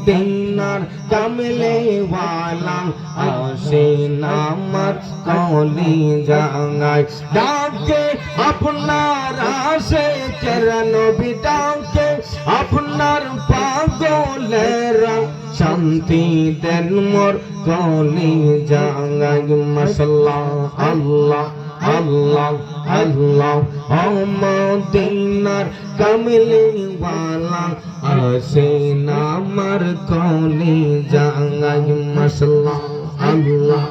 মদিনার কামলে ওয়ালা আসে নামার কলি জাঙ্গায় ডাকে আপনার আসে কেরান ডাকে আপনার পাগলেরা। শান্তি দেন মোর কলি জাঙ্গায় মশাল্লাহ, আল্লাহ। আল্লাহ আল্লাহ অমদিনার কামলিওয়ালা আসেন আমার কলি জাঙ্গাই মশলা আল্লাহ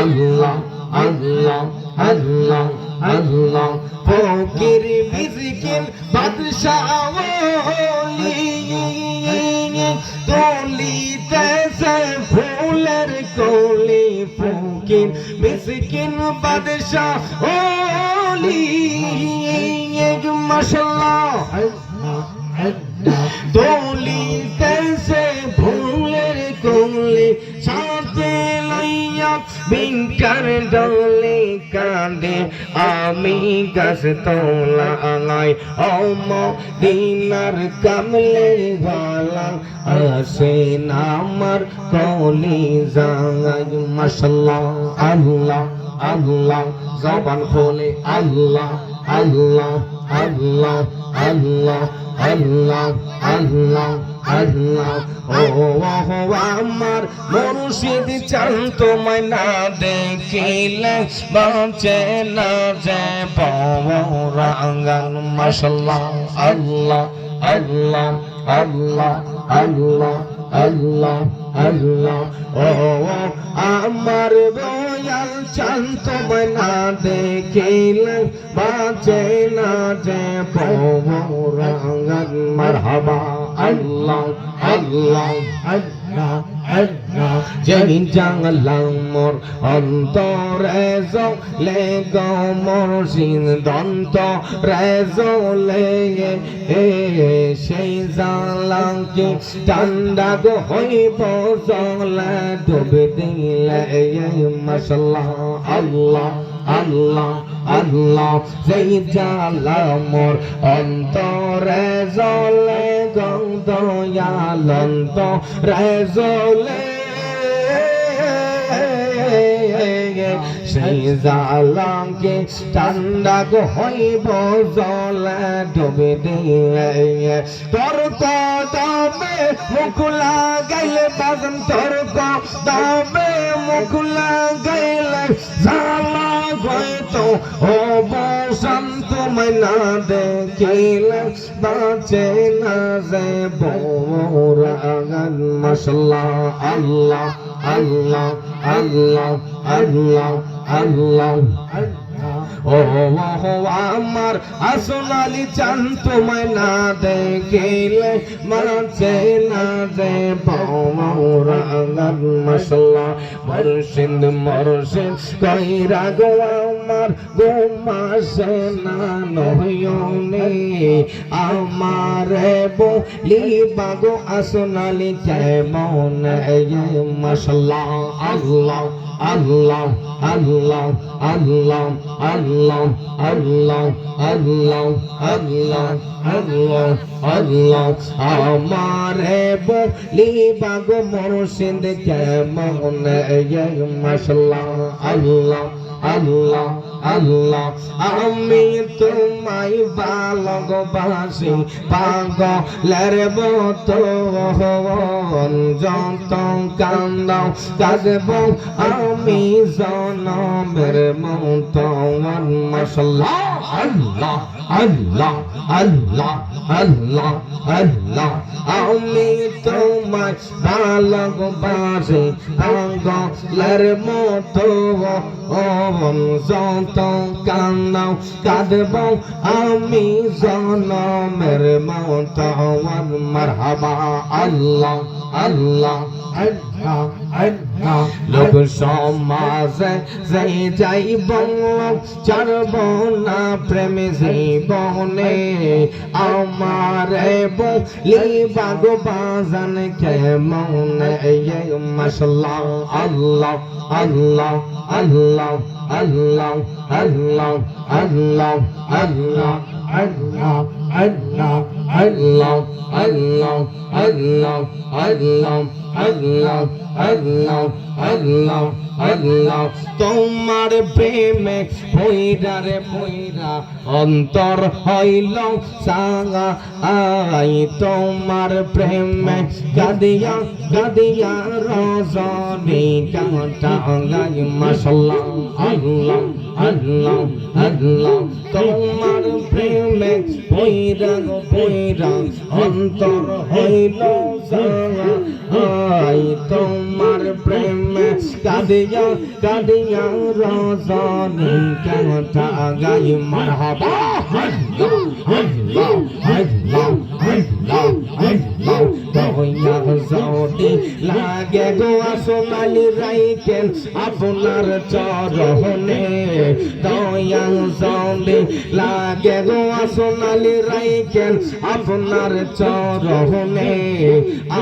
আল্লাহ আল্লাহ আল্লাহ। আল্লাহ ফকির মিসকিন বাদশাহ ওলি। তোলিতে সে ফুলের কোলি ফকির মিসকিন বাদশাহ ওলি। মাশাআল্লাহ। দলিতে সে ফুলের কোলি সাথে লইয়া বিনকার দল আমি গাছ তোলাই অম দিনার কামলে বালা আসে নামার কলি জাগাই। মাসাল্লাহ আল্লাহ আল্লাহ, জবান খোলে, আল্লাহ আল্লাহ আল্লাহ। আল্লাহ আল্লাহ আল্লাহ আল্লাহ। ও আমার মুর্শিদ চান তোমায় না দেখিলে, বাঁচে না যে পরাঙ্গান মশাল্লাহ, আল্লাহ আল্লাহ আল্লাহ আল্লাহ। আল্লাহ আল্লাহ, ও, আমার দয়াল শান্ত না দেখিলে বাঁচে না যে পরাঙ্গান মারহাবা, আল্লাহ আল্লাহ আল্লাহ। যেই জানলাম মোর অন্তরে জলে গো, মোর সিন্ধন্ত রে জলে সেই জানলাম কি ঠান্ডা গো হইব জলে ডুবে দিলে মাশাল্লাহ, আল্লাহ আল্লাহ আল্লাহ, যেই জানলাম মোর অন্তরে জলে গন্ধয়ালন্ত রেজলে সেই জালাকে ঠান্ডা হইব জলে ডুবে দিয়ে। তোর কদমে মুকুলা গাইলে বাজন, তোর কদমে মুকুলা গাইলে জালা হয়তো ও বসন্ত ময়না দেখিলে বাঁচে না যে বোরাগান মশলা আল্লাহ আল্লাহ। Allah, Allah, Allah, love. আমার আসনালি চান তোমায় না দেখিলে মানছে না যে পৌরাগান মশলা মরসিন্দ মরসিন কইরা গো আমার গো মাসে না নয়নে, আমার বলি বাগো আসনালি কেমন মশলা আল্লাহ। আল্লাহ আল্লাহ আল্লাহ আল্লাহ আল্লাহ আল্লাহ আল্লাহ আল্লাহ আল্লাহ। আমার বলি বাগো মরসিন্দ কেমন মশলা আল্লাহ। আল্লাহ আল্লাহ আমি তোমায় ভালোবাসি। পাগলের মতো যত কান্দ কাঁদব। আমি জনমের মতো মশলা আল্লাহ আল্লাহ আল্লাহ আল্লাহ আল্লাহ। আমি তোমায় ভালোবাসি, পাগলের মতো যত কান্দাও কাঁদব। আমি জনমের মত মারহাবা। আল্লাহ আল্লাহ আল্লাহ আল্লাহ। লোক সমাজে যাই যাইব চারব না প্রেম জীবনে আমার বলি বাগো বাজান কেমন মশলা আল্লাহ আল্লাহ আল্লাহ আল্লাহ আল্লাহ আল্লাহ আল্লাহ আল্লাহ আল্লাহ আল্লাহ আল্লাহ আল্লাহ আল্লাহ আল্লাহ আল্লাহ আল্লাহ আল্লাহ, তোমার প্রেমে পইরারে পইরা অন্তর হইল সাঙ্গা আই, তোমার প্রেমে গাদিয়া গাদিয়া রজনী কাটা গাই মাশাল্লাহ আল্লাহ আল্লাহ আল্লাহ, তোমার প্রেমে গো পইরা অন্তর হইল সাঙ্গা আই, তোমার আমার প্রেমে কাঁদিয়া কাঁদিয়া রজনী কেন গাই মারহাবা হল্লা হল্লা হল্লা লাগে গো আসমানি রাইকেন আপনার চরণে দয়া জোটি লাগে গো আসমানি রাইকেন আপনার চরণে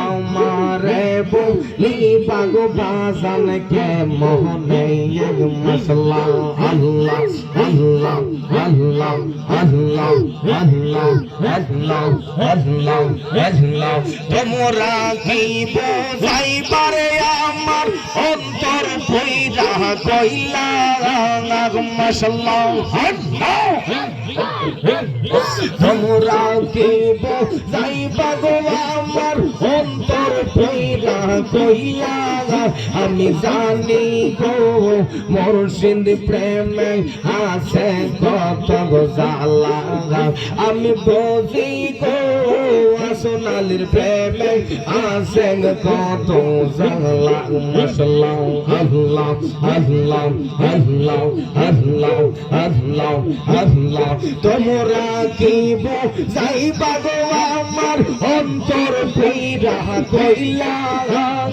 আমারে বলি, বাগো বাজান কে মোহনে এক মশলা, আল্লাহ আল্লাহ আল্লাহ আল্লাহ আল্লাহ আল্লাহ আল্লাহ আল্লাহ, তোমরা কি বোঝাইবারে আমার অন্তর পইরা কইলা মশলা তোমরা গো আমার অন্তর পইরা কইলা আমি জানি গো মুর্শিদ প্রেমে আছে কত জালা আমি বুঝি গো সোনালির প্রেমে আছে কত জালা তোমরা কি যাইবা আমার অন্তর পীরা কইলা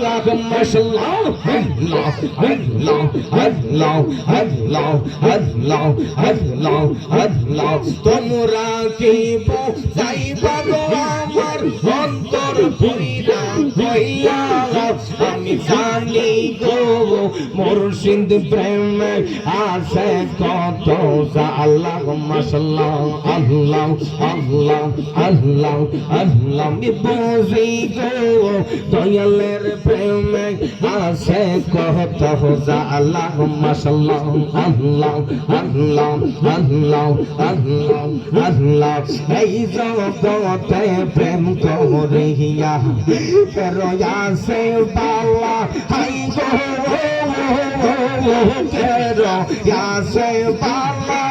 Allahumma shallahu Allah Allah Allah Allah Allah Allah Allah তোমরা কি যাইবা গো আমার অন্তর পুইরা হইয়া আমি জানি গো মুর্শিদ প্রেম আছে কত Allahumma shallahu Allah Allah Allah Allah বুঝি গো দয়ালের প্রেমে আসে কত হোজা আল্লাহ মাশাল্লাহ আল্লাহ আল্লাহ আল্লাহ আল্লাহ আল্লাহ এই জগতে প্রেম করিয়া ফেরয়া সে পাল্লা হাই গো ফেরয়া সে পাল্লা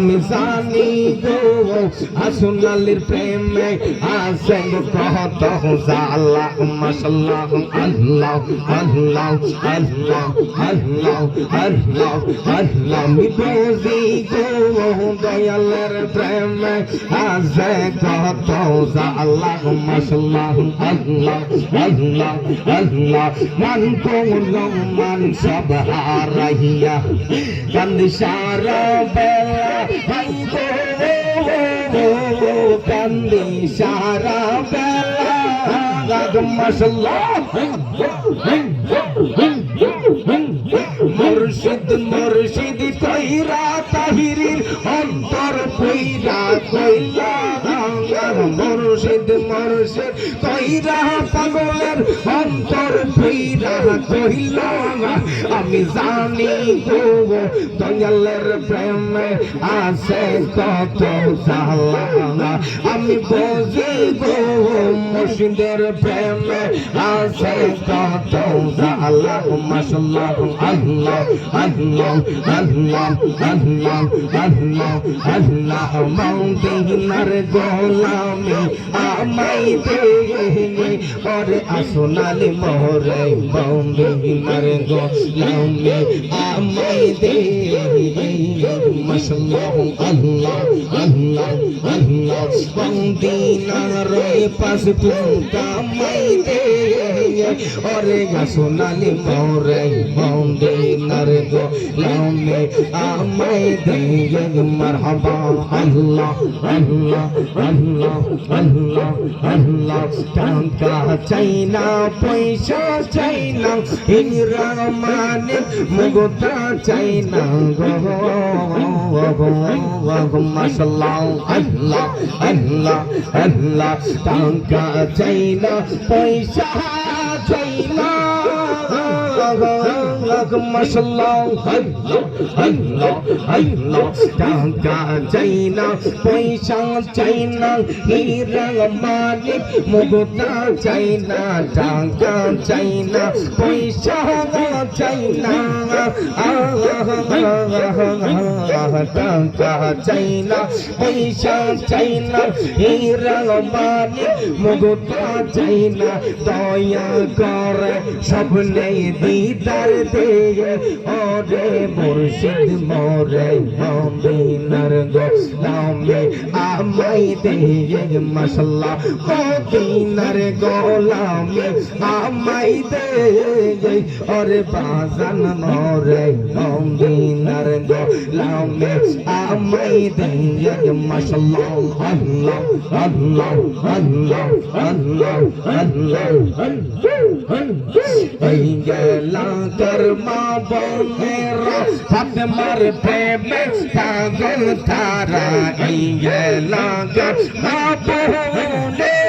আমি জানি গো আসুনালির প্রেমে, আসেন কত জালা, মাশাল্লাহ, আল্লাহ আল্লাহ আল্লাহ আল্লাহ আল্লাহ আল্লাহ। আমি বুঝি গো, দয়ালের প্রেমে, আসে কত জালা, মাশাল্লাহ, আল্লাহ আল্লাহ আল্লাহ। মান কোন মান সব হারাইয়া, কান্দি সারা বেলা কান্দি সারা বেলা মাশাল্লাহ মুর্শিদ মুর্শিদ কইরা তাহিরির অন্তর কইরা কইলা মুর্শিদ মুর্শিদ কইরা পাগলের অন্তর কইরা কইলা আমি জানি গো দয়ালের প্রেমে আছে কত জালা আমি বুঝি গো মুর্শিদের প্রেমে আছে কত জালা মাশাল্লাহ আল্লাহ মাউন্টেনার গোলামে আমাই পেয়ে ওরে আসনালি মোহরে মাউন্টেনার গোলামে আমাই দে মাশাআল্লাহ আল্লাহ আল্লাহ আল্লাহ মাউন্টেনার পাশ তুমি কামাই দে ওরে আসোনালি মোরে বম্বিনার গোলামি আমাই দে মারহাবা আল্লাহ আল্লাহ আল্লাহ আল্লাহ আল্লাহ। টাকা চাই না, পয়সা চাই না হিংরা মুগতা চাই না গো। পয়সা চাই না টাকা চাই না পয়সা চাই না হীরা মালিক মুগতা চাই না টাকা চাই না পয়সা চাই না টাকা চাই না পয়সা চাই না হীরা মালিক মুগতা চাই না দয়া করে স্বপ্নে দিদার দে ওরে মুর্শিদ মোরে মদিনার গোলামে আমাই দে মশলা মদিনার গোলামে আমাই দে ওরে বাজান মোরে মদিনার গোলামে আমাই দে মশলা আল্লাহ আল্লাহ আল্লাহ আল্লাহ আল্লাহ এই গেলা তোর মা বোনেরা ফাতেমার প্রেমে পাগল তারা গেলা তোর মা বোনেরা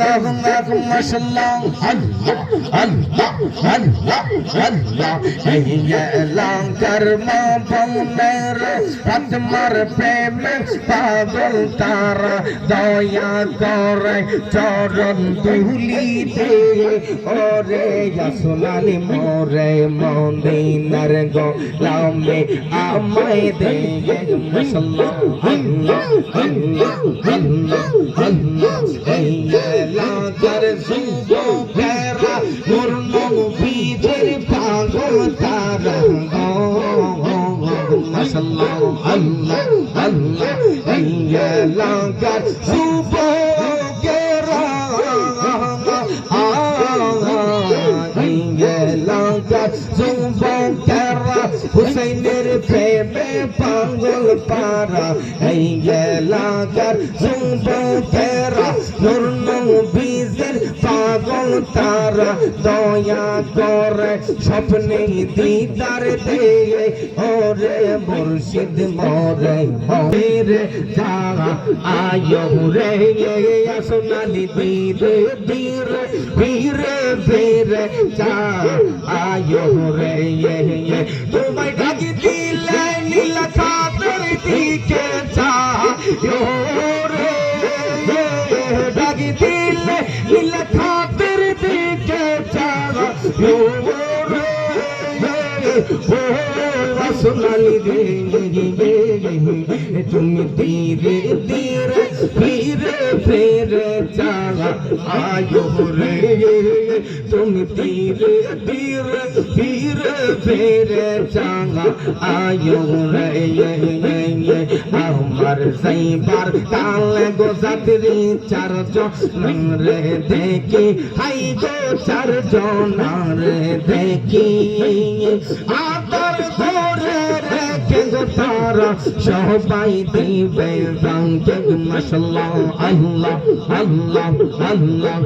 মাশাল্লাহ আল্লাহ আল্লাহ আল্লাহ আল্লাহ এই গেলা তোর মা বোনেরা ফাতেমার প্রেমে পাগল তারা দয়া করে চরণ তুলিতে ওরে সোনালি মোরে মদিনার গোলামে আমায় দে এই লাগার সুবো ফেরা মোর নবীদের পাগল তারা। মশাল্লাহ আল্লাহ আল্লাহ ইয়া লাগার পাগল পারা এই এলাকার যুবকেরা নূর নবীজের পাগল তারা দয়া করে স্বপ্নে দিদার দে ওরে মুর্শিদ মরে মরে যা আয়ো রে সোনালি ধীরে ধীরে ধীরে ধীরে যা আয়ো রে তোমায় ডাকি দিলে নীলা খাতের দিকে যা রে। ডাকি দিলে নীলা খাতের দিকে যা রে। সোনালি রে তুমি ধীরে ধীরে ধীরে ফেরে চালা আয়ো রে তুমি ধীরে ধীরে ধীরে ফেরে চালা আয়ো রে আমার সেইবার তালে গো যাত্রী চারজন রে দেখি হাই গো চারজন রে দেখি আদর তারা সবাই দিবে রঙ মশলা আল্লাহ আল্লাহ আল্লাহ।